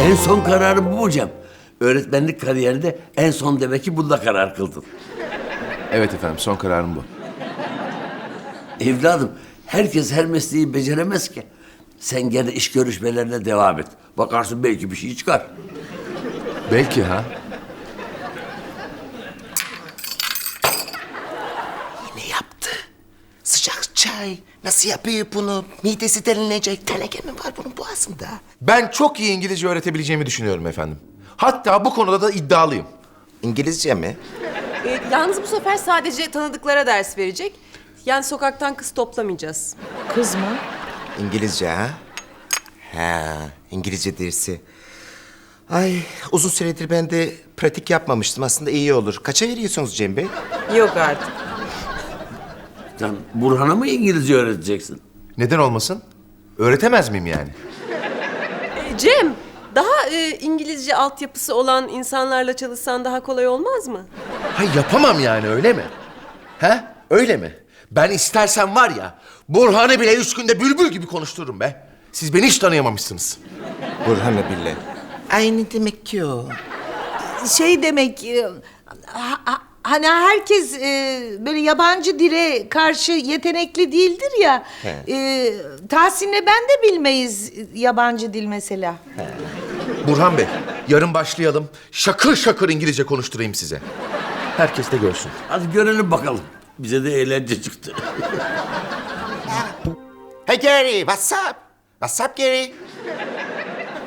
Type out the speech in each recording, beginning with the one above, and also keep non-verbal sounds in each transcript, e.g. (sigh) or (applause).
En son kararı bu hocam. Öğretmenlik kariyerinde en son demek ki bunda karar kıldın. Evet efendim son kararım bu. Evladım herkes her mesleği beceremez ki. Sen gene iş görüşmelerine devam et. Bakarsın belki bir şey çıkar. Belki ha. Ne yaptı? Çay. Nasıl yapıyor bunu? Midesi delinecek. Teleke mi var bunun boğazında? Ben çok iyi İngilizce öğretebileceğimi düşünüyorum efendim. Hatta bu konuda da iddialıyım. İngilizce mi? Ee, yalnız bu sefer sadece tanıdıklara ders verecek. Yani sokaktan kız toplamayacağız. Kız mı? İngilizce ha? Ha, İngilizce dersi. Ay uzun süredir ben de pratik yapmamıştım. Aslında iyi olur. Kaça veriyorsunuz Cem Bey? Yok artık. Sen Burhan'a mı İngilizce öğreteceksin? Neden olmasın? Öğretemez miyim yani? Ee, Cem, daha e, İngilizce altyapısı olan insanlarla çalışsan daha kolay olmaz mı? Ha yapamam yani öyle mi? He? Öyle mi? Ben istersen var ya Burhan'ı bile üç günde bülbül gibi konuştururum be. Siz beni hiç tanıyamamışsınız. Burhan'ı bile. Ay ne demek ki o? Şey demek... e, ha- ha- Hani herkes e, böyle yabancı dile karşı yetenekli değildir ya. He. E, Tahsin'le ben de bilmeyiz yabancı dil mesela. Burhan Bey, yarın başlayalım. Şakır şakır İngilizce konuşturayım size. Herkes de görsün. Hadi görelim bakalım. Bize de eğlence çıktı. Hey Gary, what's up? What's up Gary?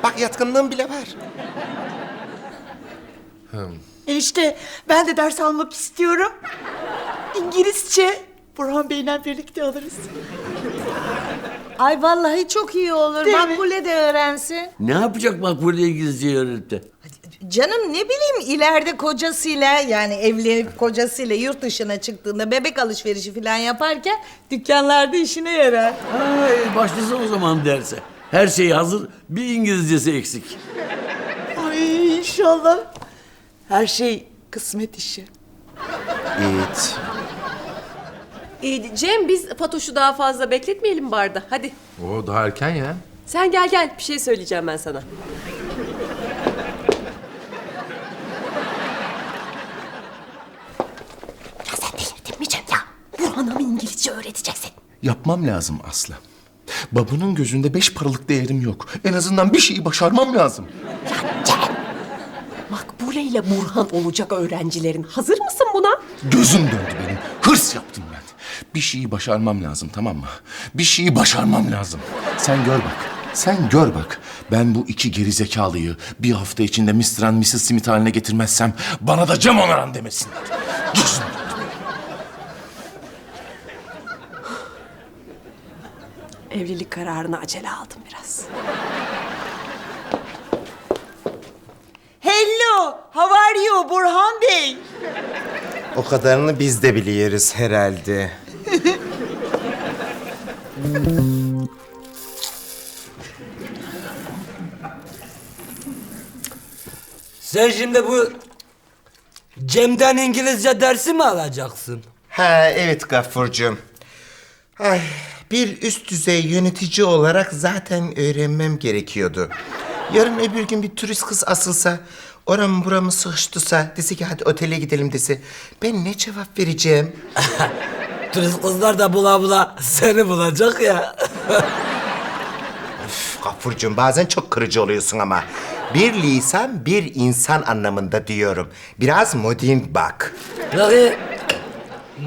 Bak yatkınlığım bile var. Enişte ben de ders almak istiyorum. İngilizce. Burhan Bey'le birlikte alırız. Ay vallahi çok iyi olur. Değil mi? Makbule de öğrensin. ne yapacak Makbule İngilizceyi öğrenip de? Canım ne bileyim ileride kocasıyla yani evlenip kocasıyla yurt dışına çıktığında bebek alışverişi falan yaparken dükkanlarda işine yarar. Ay, başlasın o zaman derse. Her şey hazır, bir İngilizcesi eksik. Ay inşallah. Her şey kısmet işi. Evet. Ee, Cem, biz Fatoş'u daha fazla bekletmeyelim barda. Hadi. Oo daha erken ya. Sen gel gel, bir şey söyleyeceğim ben sana. Ya sen delirdin mi Cem ya? Burhan'a mı İngilizce öğreteceksin? Yapmam lazım Aslı. Babanın gözünde beş paralık değerim yok. En azından bir şeyi başarmam lazım. Makbule ile Burhan olacak öğrencilerin. Hazır mısın buna? Gözüm döndü benim. Hırs yaptım ben. Bir şeyi başarmam lazım tamam mı? Bir şeyi başarmam lazım. Sen gör bak. Sen gör bak. Ben bu iki gerizekalıyı bir hafta içinde Mr. and Mrs. Smith haline getirmezsem bana da Cem Onaran demesinler. Gözüm döndü. Evlilik kararını acele aldım biraz. How are you Burhan Bey? O kadarını biz de biliyoruz herhalde. Sen şimdi bu Cem'den İngilizce dersi mi alacaksın? Ha evet Gaffurcuğum. Ay bir üst düzey yönetici olarak zaten öğrenmem gerekiyordu. Yarın öbür gün bir turist kız asılsa, oramı buramı sıkıştırsa, dese ki hadi otele gidelim dese, ben ne cevap vereceğim? (laughs) Turist kızlar da bula bula seni bulacak ya. Gaffurcuğum bazen çok kırıcı oluyorsun ama. Bir lisan bir insan anlamında diyorum. Biraz modern bak. Peki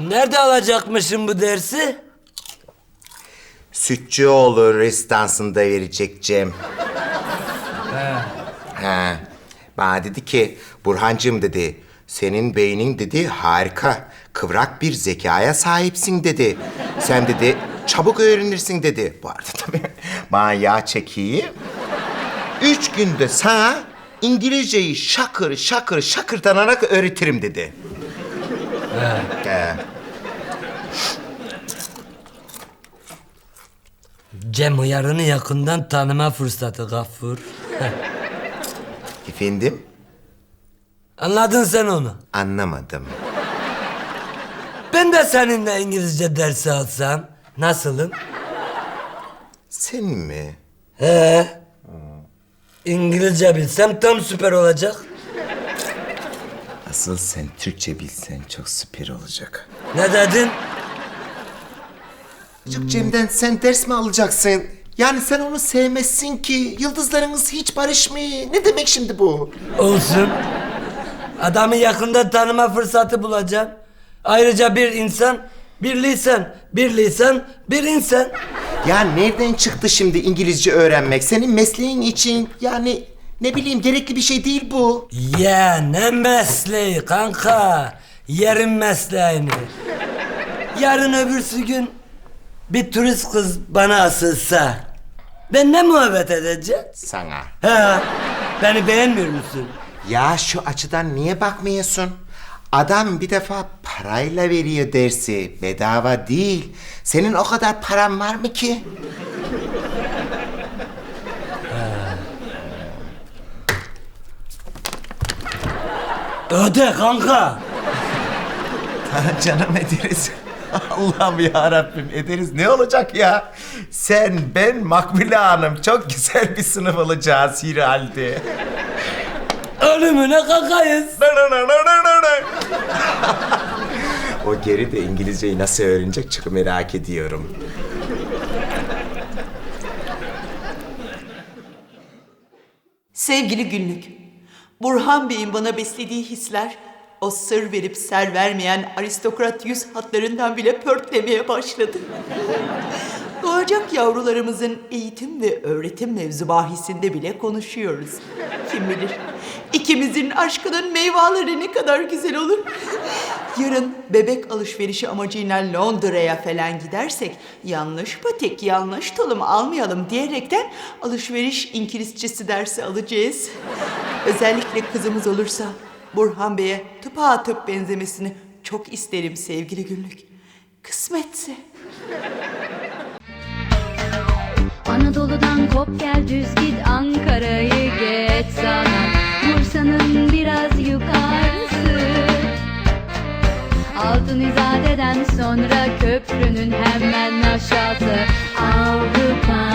nerede alacakmışım bu dersi? Sütçüoğlu rezidansında verecek Cem. Ha. Bana dedi ki Burhancığım dedi senin beynin dedi harika kıvrak bir zekaya sahipsin dedi. Sen dedi çabuk öğrenirsin dedi. Bu arada tabii (laughs) bana yağ çekiyi. Üç günde sana İngilizceyi şakır şakır şakırtanarak öğretirim dedi. He. Cem Hıyar'ını yakından tanıma fırsatı Gaffur. (laughs) Efendim? Anladın sen onu. Anlamadım. Ben de seninle İngilizce dersi alsam nasılım? Sen mi? He. İngilizce bilsem tam süper olacak. Asıl sen Türkçe bilsen çok süper olacak. Ne dedin? Çocuk Cem'den sen ders mi alacaksın? Yani sen onu sevmezsin ki. Yıldızlarınız hiç barışmıyor. Ne demek şimdi bu? Olsun. Adamı yakında tanıma fırsatı bulacağım. Ayrıca bir insan, bir lisan, bir lisan, bir insan. Ya nereden çıktı şimdi İngilizce öğrenmek? Senin mesleğin için yani ne bileyim gerekli bir şey değil bu. Ya ne mesleği kanka. Yerin mesleğini. Yarın öbürsü gün bir turist kız bana asılsa ben ne muhabbet edeceğim? Sana. Ha, beni beğenmiyor musun? Ya şu açıdan niye bakmıyorsun? Adam bir defa parayla veriyor dersi. Bedava değil. Senin o kadar paran var mı ki? Öde kanka. (laughs) Canım ederiz. (laughs) Allah'ım ya Rabbim ederiz ne olacak ya? Sen, ben, Makbule Hanım çok güzel bir sınıf olacağız herhalde. Ölümüne kakayız. o geri de İngilizceyi nasıl öğrenecek çok merak ediyorum. Sevgili günlük, Burhan Bey'in bana beslediği hisler o sır verip ser vermeyen aristokrat yüz hatlarından bile pörtlemeye başladı. Doğacak yavrularımızın eğitim ve öğretim mevzu bahisinde bile konuşuyoruz. Kim bilir ikimizin aşkının meyveleri ne kadar güzel olur. Yarın bebek alışverişi amacıyla Londra'ya falan gidersek yanlış patik, yanlış tulum almayalım diyerekten alışveriş İngilizcesi dersi alacağız. Özellikle kızımız olursa Burhan Bey'e tıpatıp benzemesini çok isterim sevgili günlük. Kısmetse. Anadolu'dan kop gel düz git Ankara'yı geç sana Bursa'nın biraz yukarısı Altın İzade'den sonra köprünün hemen aşağısı Avrupa